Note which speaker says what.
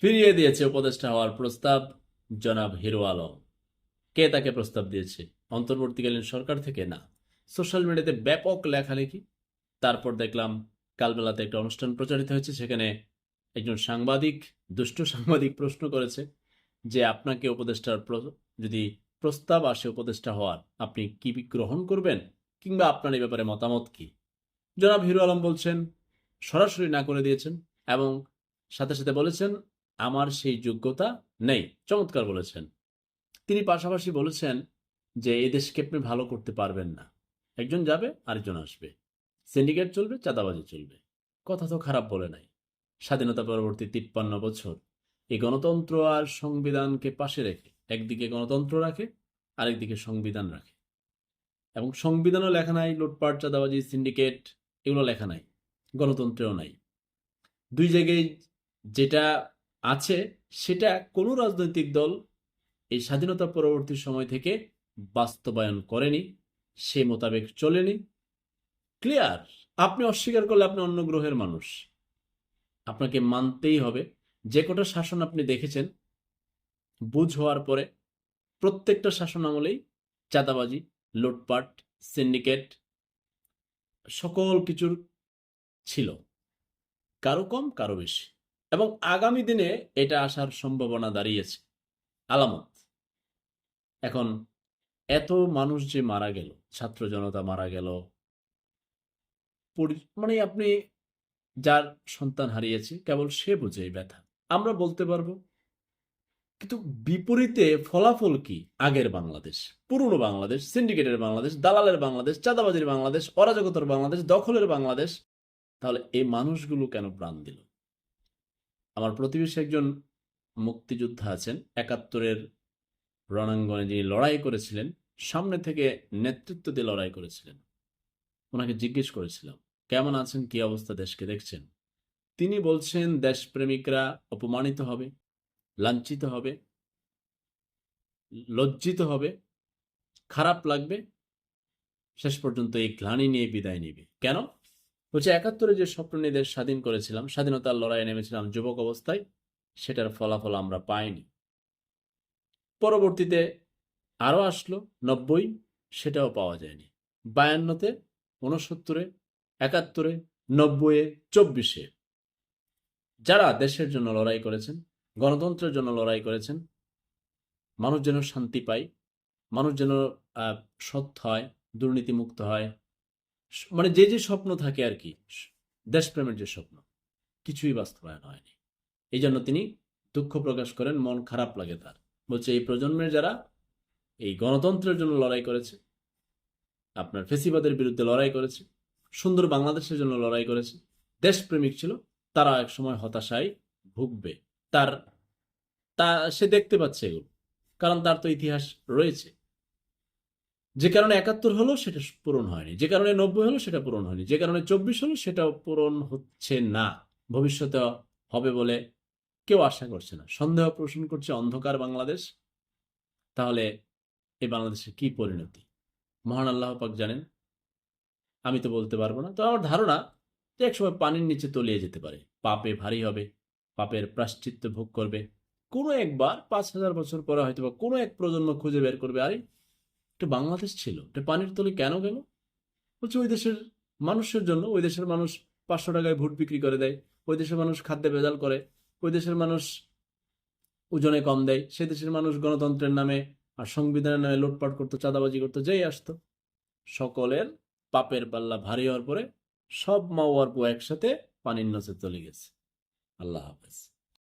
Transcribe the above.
Speaker 1: ফিরিয়ে দিয়েছে উপদেষ্টা হওয়ার প্রস্তাব জনাব হিরো আলম। কে তাকে প্রস্তাব দিয়েছে? অন্তর্বর্তীকালীন সরকার থেকে? না। সোশ্যাল মিডিয়াতে ব্যাপক লেখালেখি। তারপর দেখলাম কালবেলাতে একটা অনুষ্ঠান প্রচারিত হয়েছে, সেখানে একজন সাংবাদিক, দুষ্ট সাংবাদিক প্রশ্ন করেছে যে আপনাকে উপদেষ্টার যদি প্রস্তাব আসে উপদেষ্টা হওয়ার, আপনি কি গ্রহণ করবেন? কিংবা আপনার এই ব্যাপারে মতামত কি? জনাব হিরো আলম বলছেন, সরাসরি না করে দিয়েছেন। এবং সাথে সাথে বলেছেন, আমার সেই যোগ্যতা নেই। চমৎকার বলেছেন। তিনি পাশাপাশি বলেছেন যে এই দেশকে আপনি ভালো করতে পারবেন না। একজন যাবে, আরেকজন আসবে। সিন্ডিকেট চলবে, চাঁদাবাজি চলবে। কথা তো খারাপ বলে নাই। স্বাধীনতা পরবর্তী তিপ্পান্ন বছর। এই গণতন্ত্র আর সংবিধানকে পাশে রেখে, একদিকে গণতন্ত্র রাখে, আরেকদিকে সংবিধান রাখে। এবং সংবিধানও লেখা নাই, লুটপাট, চাঁদাবাজি, সিন্ডিকেট, এগুলো লেখা নাই, গণতন্ত্রেও নাই। দুই জায়গায় যেটা আছে, সেটা কোনো রাজনৈতিক দল এই স্বাধীনতা পরবর্তী সময় থেকে বাস্তবায়ন করেনি, সে মোতাবেক চলেনি। ক্লিয়ার, আপনি অস্বীকার করলে আপনি অন্য গ্রহের মানুষ। আপনাকে মানতেই হবে। যে কটা শাসন আপনি দেখেছেন, বুঝ হওয়ার পরে প্রত্যেকটা শাসন আমলেই চাঁদাবাজি, লুটপাট, সিন্ডিকেট, সকল কিছুর ছিল। কারও কম, কারও বেশি। এবং আগামী দিনে এটা আসার সম্ভাবনা দাঁড়িয়েছে। আলামত। এখন, এত মানুষ যে মারা গেল, ছাত্র জনতা মারা গেল মানে আপনি যার সন্তান হারিয়েছে, কেবল সে বুঝে এই ব্যথা। আমরা বলতে পারব, কিন্তু বিপরীতে ফলাফল কি? আগের বাংলাদেশ, পুরনো বাংলাদেশ, সিন্ডিকেটের বাংলাদেশ, দালালের বাংলাদেশ, চাঁদাবাজির বাংলাদেশ, অরাজকতার বাংলাদেশ, দখলের বাংলাদেশ তাহলে এই মানুষগুলো কেন প্রাণ দিল? আমার প্রতিবেশী একজন মুক্তিযোদ্ধা আছেন, একাত্তরের রণাঙ্গনে যিনি লড়াই করেছিলেন, সামনে থেকে নেতৃত্ব দিয়ে লড়াই করেছিলেন। ওনাকে জিজ্ঞেস করেছিলাম, কেমন আছেন? কি অবস্থা? দেশকে দেখছেন? তিনি বলছেন, দেশপ্রেমিকরা অপমানিত হবে, লাঞ্ছিত হবে, লজ্জিত হবে, খারাপ লাগবে, শেষ পর্যন্ত এই গ্লানি নিয়ে বিদায় নিবে। কেন? বলছে, একাত্তরে যে স্বপ্ন নিয়ে স্বাধীন করেছিলাম, স্বাধীনতার লড়াইয়ে নেমেছিলাম যুবক অবস্থায়, সেটার ফলাফল আমরা পাইনি। পরবর্তীতে আরও আসলো নব্বই, সেটাও পাওয়া যায়নি। বায়ান্নতে, ঊনসত্তরে, একাত্তরে, নব্বইয়ে, চব্বিশে। যারা দেশের জন্য লড়াই করেছেন, গণতন্ত্রের জন্য লড়াই করেছেন, মানুষ যেন শান্তি পায়, মানুষ যেন সৎ হয়, দুর্নীতিমুক্ত হয় মানে যে যে স্বপ্ন থাকে আর কি দেশপ্রেমের যে স্বপ্ন, কিছুই বাস্তবায়ন হয়নি। এই জন্য তিনি দুঃখ প্রকাশ করেন, মন খারাপ লাগে তার। বলছে, এই প্রজন্মের যারা এই গণতন্ত্রের জন্য লড়াই করেছে, আপনার ফেসিবাদের বিরুদ্ধে লড়াই করেছে, সুন্দর বাংলাদেশের জন্য লড়াই করেছে, দেশপ্রেমিক ছিল, তারা এক সময় হতাশায় ভুগবে। তার, তা সে দেখতে পাচ্ছে এগুলো, কারণ তার তো ইতিহাস রয়েছে। যে কারণে একাত্তর হলো, সেটা পূরণ হয়নি। যে কারণে নব্বই হলো, সেটা পূরণ হয়নি। যে কারণে চব্বিশ হলো, সেটাও পূরণ হচ্ছে না। ভবিষ্যতে হবে বলে কেউ আশা করছে না। সন্দেহ পোষণ করছে অন্ধকার বাংলাদেশ। তাহলে এ বাংলাদেশের কি পরিণতি? মহান আল্লাহ পাক জানেন। আমি তো বলতে পারব না। তো আমার ধারণা যে একসময় পানির নিচে তলিয়ে যেতে পারে। পাপে ভারী হবে, পাপের প্রাশ্চিত্য ভোগ করবে। কোনো একবার পাঁচ হাজার বছর পরে হয়তো বা কোনো এক প্রজন্ম খুঁজে বের করবে। আরে এটা বাংলাদেশ ছিল এটা পানির তলে কেন গেল? বলছে, ওই দেশের মানুষের জন্য, ওই দেশের মানুষ পাঁচশো টাকায় ভোট বিক্রি করে দেয়, ওই দেশের মানুষ খাদ্যে ভেজাল করে, ওই দেশের মানুষ ওজনে কম দেয় সে দেশের মানুষ গণতন্ত্রের নামে আর সংবিধানের নামে লুটপাট করতো, চাঁদাবাজি করতো, যেই আসতো। সকলের পাপের পাল্লা ভারী হওয়ার পরে সব মা ও অর্প একসাথে পানির নচে চলে গেছে। আল্লাহ হাফেজ।